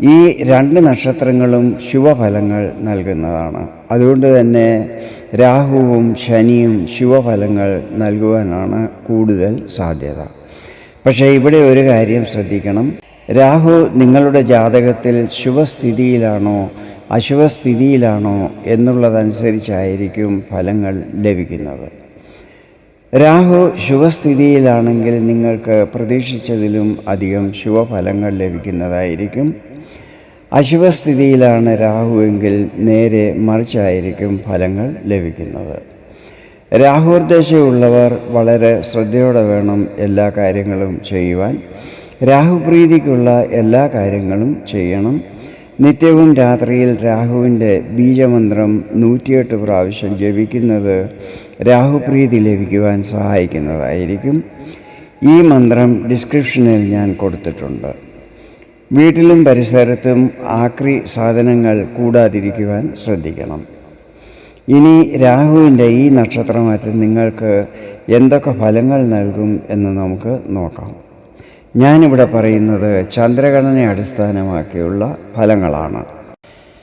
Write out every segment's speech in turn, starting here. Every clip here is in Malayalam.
ഈ രണ്ട് നക്ഷത്രങ്ങളും ശുഭഫലങ്ങൾ നൽകുന്നതാണ്. അതുകൊണ്ട് തന്നെ രാഹുവും ശനിയും ശുഭഫലങ്ങൾ നൽകുവാനാണ് കൂടുതൽ സാധ്യത. പക്ഷേ ഇവിടെ ഒരു കാര്യം ശ്രദ്ധിക്കണം. രാഹു നിങ്ങളുടെ ജാതകത്തിൽ ശുഭസ്ഥിതിയിലാണോ അശുഭസ്ഥിതിയിലാണോ എന്നുള്ളതനുസരിച്ചായിരിക്കും ഫലങ്ങൾ ലഭിക്കുന്നത്. രാഹു ശുഭസ്ഥിതിയിലാണെങ്കിൽ നിങ്ങൾക്ക് പ്രതീക്ഷിച്ചതിലും അധികം ശുഭഫലങ്ങൾ ലഭിക്കുന്നതായിരിക്കും. അശുഭസ്ഥിതിയിലാണ് രാഹുവെങ്കിൽ നേരെ മറിച്ചായിരിക്കും ഫലങ്ങൾ ലഭിക്കുന്നത്. രാഹുർദ്ദേശമുള്ളവർ വളരെ ശ്രദ്ധയോടെ വേണം എല്ലാ കാര്യങ്ങളും ചെയ്യുവാൻ. രാഹുപ്രീതിക്കുള്ള എല്ലാ കാര്യങ്ങളും ചെയ്യണം. നിത്യവും രാത്രിയിൽ രാഹുവിന്റെ ബീജമന്ത്രം നൂറ്റിയെട്ട് പ്രാവശ്യം ജപിക്കുന്നത് രാഹുപ്രീതി ലഭിക്കുവാൻ സഹായിക്കുന്നതായിരിക്കും. ഈ മന്ത്രം ഡിസ്ക്രിപ്ഷനിൽ ഞാൻ കൊടുത്തിട്ടുണ്ട്. വീട്ടിലും പരിസരത്തും ആക്രി സാധനങ്ങൾ കൂടാതിരിക്കുവാൻ ശ്രദ്ധിക്കണം. ഇനി രാഹുവിന്റെ ഈ നക്ഷത്രമാറ്റം നിങ്ങൾക്ക് എന്തൊക്കെ ഫലങ്ങൾ നൽകും എന്ന് നമുക്ക് നോക്കാം. ഞാനിവിടെ പറയുന്നത് ചന്ദ്രഗണനെ അടിസ്ഥാനമാക്കിയുള്ള ഫലങ്ങളാണ്.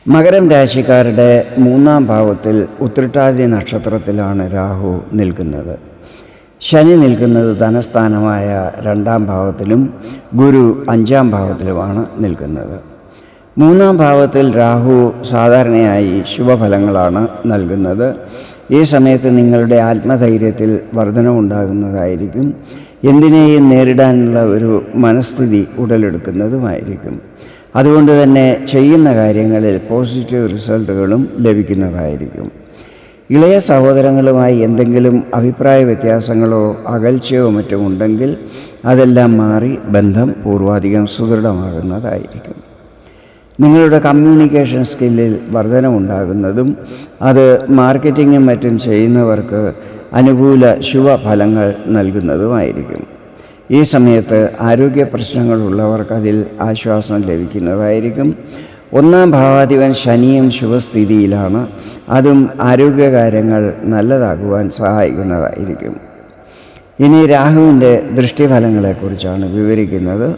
മകരം രാശിക്കാരുടെ മൂന്നാം ഭാവത്തിൽ ഉത്രട്ടാതി നക്ഷത്രത്തിലാണ് രാഹു നിൽക്കുന്നത്. ശനി നിൽക്കുന്നത് ധനസ്ഥാനമായ രണ്ടാം ഭാവത്തിലും ഗുരു അഞ്ചാം ഭാവത്തിലുമാണ് നിൽക്കുന്നത്. മൂന്നാം ഭാവത്തിൽ രാഹു സാധാരണയായി ശുഭഫലങ്ങളാണ് നൽകുന്നത്. ഈ സമയത്ത് നിങ്ങളുടെ ആത്മധൈര്യത്തിൽ വർധനവുണ്ടാകുന്നതായിരിക്കും എന്തിനേയും നേരിടാനുള്ള ഒരു മനസ്ഥിതി ഉടലെടുക്കുന്നതുമായിരിക്കും. അതുകൊണ്ട് തന്നെ ചെയ്യുന്ന കാര്യങ്ങളിൽ പോസിറ്റീവ് റിസൾട്ടുകളും ലഭിക്കുന്നതായിരിക്കും. ഇളയ സഹോദരങ്ങളുമായി എന്തെങ്കിലും അഭിപ്രായ വ്യത്യാസങ്ങളോ അകൽച്ചയോ മറ്റോ ഉണ്ടെങ്കിൽ അതെല്ലാം മാറി ബന്ധം പൂർവാധികം സുദൃഢമാകുന്നതായിരിക്കും. നിങ്ങളുടെ കമ്മ്യൂണിക്കേഷൻ സ്കില്ലിൽ വർധനമുണ്ടാകുന്നതും അത് മാർക്കറ്റിങ്ങും മറ്റും ചെയ്യുന്നവർക്ക് അനുകൂല ശുഭഫലങ്ങൾ നൽകുന്നതുമായിരിക്കും. ഈ സമയത്ത് ആരോഗ്യ പ്രശ്നങ്ങളുള്ളവർക്കതിൽ ആശ്വാസം ലഭിക്കുന്നതായിരിക്കും. ഒന്നാം ഭാവാധിപൻ ശനിയും ശുഭസ്ഥിതിയിലാണ്. അതും ആരോഗ്യകാര്യങ്ങൾ നല്ലതാകുവാൻ സഹായിക്കുന്നതായിരിക്കും. ഇനി രാഹുവിന്റെ ദൃഷ്ടിഫലങ്ങളെക്കുറിച്ചാണ് വിവരിക്കുന്നത്.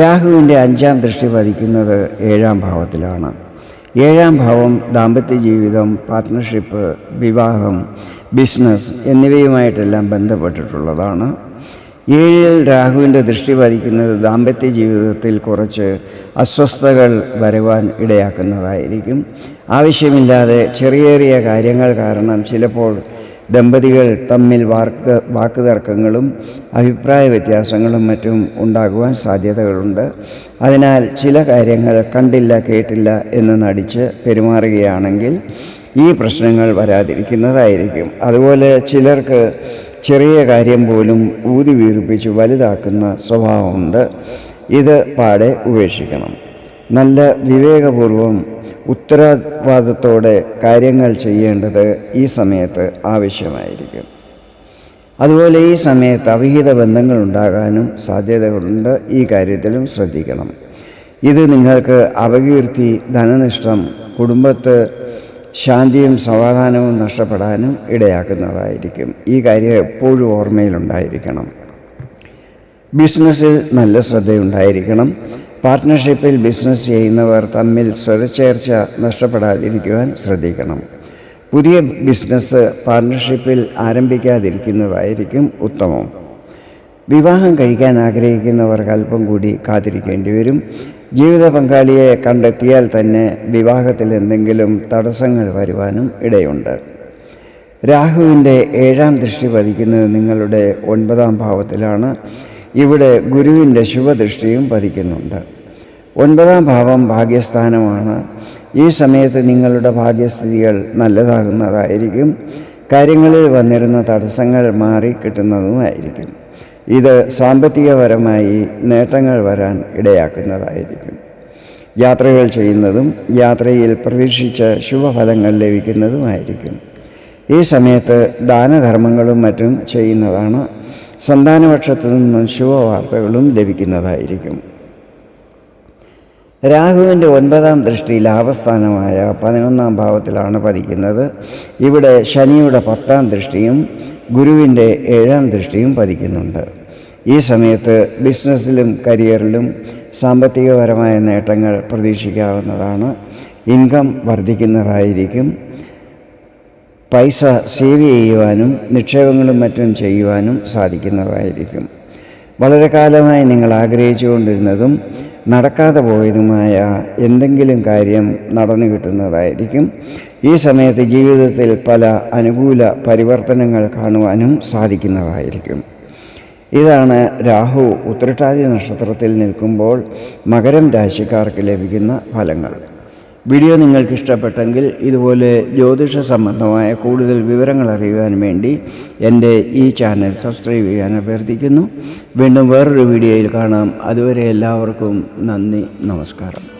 രാഹുവിന്റെ അഞ്ചാം ദൃഷ്ടി പതിക്കുന്നത് ഏഴാം ഭാവത്തിലാണ്. ഏഴാം ഭാവം ദാമ്പത്യ ജീവിതം പാർട്ട്ണർഷിപ്പ് വിവാഹം ബിസിനസ് എന്നിവയുമായിട്ടെല്ലാം ബന്ധപ്പെട്ടിട്ടുള്ളതാണ്. ഏഴിൽ രാഹുവിന്റെ ദൃഷ്ടി പതിക്കുന്നത് ദാമ്പത്യ ജീവിതത്തിൽ കുറച്ച് അസ്വസ്ഥതകൾ വരുവാൻ ഇടയാക്കുന്നതായിരിക്കും. ആവശ്യമില്ലാതെ ചെറിയ ചെറിയ കാര്യങ്ങൾ കാരണം ചിലപ്പോൾ ദമ്പതികൾ തമ്മിൽ വാക്ക് വാക്കുതർക്കങ്ങളും അഭിപ്രായ വ്യത്യാസങ്ങളും മറ്റും ഉണ്ടാകുവാൻ സാധ്യതകളുണ്ട്. അതിനാൽ ചില കാര്യങ്ങൾ കണ്ടില്ല കേട്ടില്ല എന്ന് നടിച്ച് പെരുമാറുകയാണെങ്കിൽ ഈ പ്രശ്നങ്ങൾ വരാതിരിക്കുന്നതായിരിക്കും. അതുപോലെ ചിലർക്ക് ചെറിയ കാര്യം പോലും ഊതി വീർപ്പിച്ച് വലുതാക്കുന്ന സ്വഭാവമുണ്ട്. ഇത് പാടെ ഉപേക്ഷിക്കണം. നല്ല വിവേകപൂർവം ഉത്തരവാദിത്തോടെ കാര്യങ്ങൾ ചെയ്യേണ്ടത് ഈ സമയത്ത് ആവശ്യമായിരിക്കും. അതുപോലെ ഈ സമയത്ത് അവിഹിത ബന്ധങ്ങൾ ഉണ്ടാകാനും സാധ്യതകളുണ്ട്. ഈ കാര്യത്തിലും ശ്രദ്ധിക്കണം. ഇത് നിങ്ങൾക്ക് അപകീർത്തി ധനനിഷ്ഠം കുടുംബത്ത് ശാന്തിയും സമാധാനവും നഷ്ടപ്പെടാനും ഇടയാക്കുന്നതായിരിക്കും. ഈ കാര്യം എപ്പോഴും ഓർമ്മയിലുണ്ടായിരിക്കണം. ബിസിനസ്സിൽ നല്ല ശ്രദ്ധയുണ്ടായിരിക്കണം. പാർട്ട്ണർഷിപ്പിൽ ബിസിനസ് ചെയ്യുന്നവർ തമ്മിൽ സ്വരച്ചേർച്ച നഷ്ടപ്പെടാതിരിക്കുവാൻ ശ്രദ്ധിക്കണം. പുതിയ ബിസിനസ് പാർട്ട്ണർഷിപ്പിൽ ആരംഭിക്കാതിരിക്കുന്നതായിരിക്കും ഉത്തമം. വിവാഹം കഴിക്കാൻ ആഗ്രഹിക്കുന്നവർക്ക് അല്പം കൂടി കാത്തിരിക്കേണ്ടി വരും. ജീവിത പങ്കാളിയെ കണ്ടെത്തിയാൽ തന്നെ വിവാഹത്തിൽ എന്തെങ്കിലും തടസ്സങ്ങൾ വരുവാനും ഇടയുണ്ട്. രാഹുവിന്റെ ഏഴാം ദൃഷ്ടി പതിക്കുന്നത് നിങ്ങളുടെ ഒൻപതാം ഭാവത്തിലാണ്. ഇവിടെ ഗുരുവിന്റെ ശുഭദൃഷ്ടിയും പതിക്കുന്നുണ്ട്. ഒൻപതാം ഭാവം ഭാഗ്യസ്ഥാനമാണ്. ഈ സമയത്ത് നിങ്ങളുടെ ഭാഗ്യസ്ഥിതികൾ നല്ലതാകുന്നതായിരിക്കും. കാര്യങ്ങളിൽ വന്നിരുന്ന തടസ്സങ്ങൾ മാറി കിട്ടുന്നതുമായിരിക്കും. ഇത് സാമ്പത്തികപരമായി നേട്ടങ്ങൾ വരാൻ ഇടയാക്കുന്നതായിരിക്കും. യാത്രകൾ ചെയ്യുന്നതും യാത്രയിൽ പ്രതീക്ഷിച്ച ശുഭഫലങ്ങൾ ലഭിക്കുന്നതുമായിരിക്കും. ഈ സമയത്ത് ദാനധർമ്മങ്ങളും മറ്റും ചെയ്യുന്നതാണ് സന്താനപക്ഷത്തു നിന്നും ശുഭവാർത്തകളും ലഭിക്കുന്നതായിരിക്കും. രാഹുവിന്റെ ഒൻപതാം ദൃഷ്ടി ലാഭസ്ഥാനമായ പതിനൊന്നാം ഭാവത്തിലാണ് പതിക്കുന്നത്. ഇവിടെ ശനിയുടെ പത്താം ദൃഷ്ടിയും ഗുരുവിന്റെ ഏഴാം ദൃഷ്ടിയും പതിക്കുന്നുണ്ട്. ഈ സമയത്ത് ബിസിനസ്സിലും കരിയറിലും സാമ്പത്തികപരമായ നേട്ടങ്ങൾ പ്രതീക്ഷിക്കാവുന്നതാണ്. ഇൻകം വർദ്ധിക്കുന്നതായിരിക്കും. പൈസ സേവ് ചെയ്യുവാനും നിക്ഷേപങ്ങളും മറ്റും ചെയ്യുവാനും സാധിക്കുന്നതായിരിക്കും. വളരെ കാലമായി നിങ്ങൾ ആഗ്രഹിച്ചുകൊണ്ടിരുന്നതും നടക്കാതെ പോയതുമായ എന്തെങ്കിലും കാര്യം നടന്നു കിട്ടുന്നതായിരിക്കും. ഈ സമയത്ത് ജീവിതത്തിൽ പല അനുകൂല പരിവർത്തനങ്ങൾ കാണുവാനും സാധിക്കുന്നതായിരിക്കും. ഇതാണ് രാഹു ഉത്രട്ടാതി നക്ഷത്രത്തിൽ നിൽക്കുമ്പോൾ മകരം രാശിക്കാർക്ക് ലഭിക്കുന്ന ഫലങ്ങൾ. വീഡിയോ നിങ്ങൾക്ക് ഇഷ്ടപ്പെട്ടെങ്കിൽ ഇതുപോലെ ജ്യോതിഷ സംബന്ധമായ കൂടുതൽ വിവരങ്ങൾ അറിയുവാൻ വേണ്ടി എന്റെ ഈ ചാനൽ സബ്സ്ക്രൈബ് ചെയ്യാൻ അഭ്യർത്ഥിക്കുന്നു. വീണ്ടും വേറൊരു വീഡിയോയിൽ കാണാം. അതുവരെ എല്ലാവർക്കും നന്ദി നമസ്കാരം.